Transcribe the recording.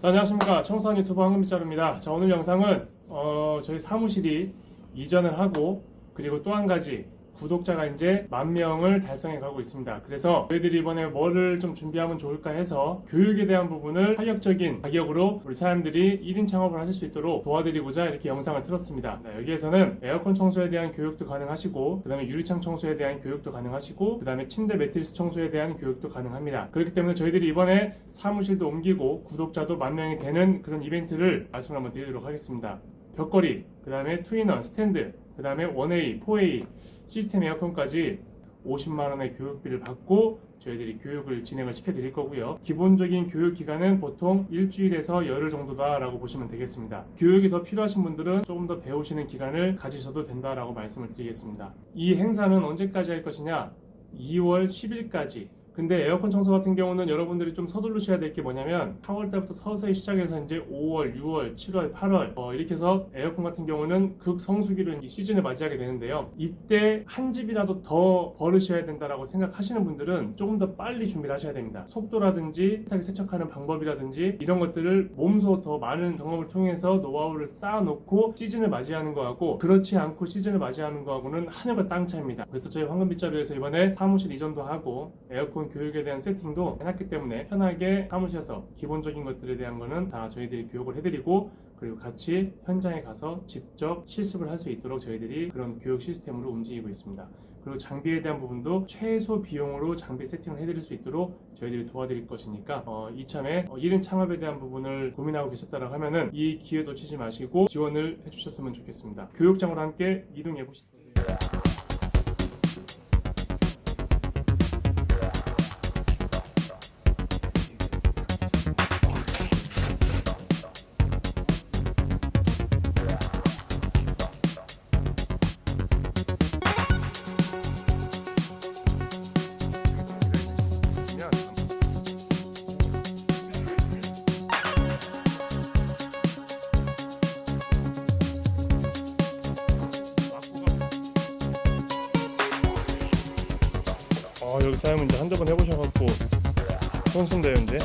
자, 안녕하십니까. 청소한 유튜버 황금빗자루입니다. 자, 오늘 영상은, 어, 저희 사무실이 이전을 하고, 그리고 또 한 가지, 구독자가 이제 만 명을 달성해 가고 있습니다. 그래서 저희들이 이번에 뭐를 좀 준비하면 좋을까 해서 교육에 대한 부분을 활력적인 가격으로 우리 사람들이 1인 창업을 하실 수 있도록 도와드리고자 이렇게 영상을 틀었습니다. 네, 여기에서는 에어컨 청소에 대한 교육도 가능하시고, 그 다음에 유리창 청소에 대한 교육도 가능하시고, 그 다음에 침대 매트리스 청소에 대한 교육도 가능합니다. 그렇기 때문에 저희들이 이번에 사무실도 옮기고 구독자도 만 명이 되는 그런 이벤트를 말씀을 한번 드리도록 하겠습니다. 벽걸이, 그 다음에 투인원, 스탠드, 그 다음에 1A, 4A, 시스템 에어컨까지 50만 원의 교육비를 받고 저희들이 교육을 진행을 시켜 드릴 거고요. 기본적인 교육 기간은 보통 일주일에서 열흘 정도다라고 보시면 되겠습니다. 교육이 더 필요하신 분들은 조금 더 배우시는 기간을 가지셔도 된다라고 말씀을 드리겠습니다. 이 행사는 언제까지 할 것이냐? 2월 10일까지 근데 에어컨 청소 같은 경우는 여러분들이 좀 서두르셔야 될 게 뭐냐면 4월 달부터 서서히 시작해서 이제 5월, 6월, 7월, 8월 어, 이렇게 해서 에어컨 같은 경우는 극성수기로 이 시즌을 맞이하게 되는데요. 이때 한 집이라도 더 벌으셔야 된다라고 생각하시는 분들은 조금 더 빨리 준비를 하셔야 됩니다. 속도라든지 세탁기 세척하는 방법이라든지 이런 것들을 몸소 더 많은 경험을 통해서 노하우를 쌓아놓고 시즌을 맞이하는 거하고 그렇지 않고 시즌을 맞이하는 거하고는 하늘과 땅 차이입니다. 그래서 저희 황금빗자루에서 이번에 사무실 이전도 하고 에어컨 교육에 대한 세팅도 해놨기 때문에 편하게 사무실에서 기본적인 것들에 대한 거는 다 저희들이 교육을 해드리고 그리고 같이 현장에 가서 직접 실습을 할 수 있도록 저희들이 그런 교육 시스템으로 움직이고 있습니다. 그리고 장비에 대한 부분도 최소 비용으로 장비 세팅을 해드릴 수 있도록 저희들이 도와드릴 것이니까 어, 이참에 어, 1인 창업에 대한 부분을 고민하고 계셨다고 하면은 이 기회 놓치지 마시고 지원을 해주셨으면 좋겠습니다. 교육장으로 함께 이동해 보시죠. 여기 사장님 이제 한두 번 해보셔갖고 선수인데요 이제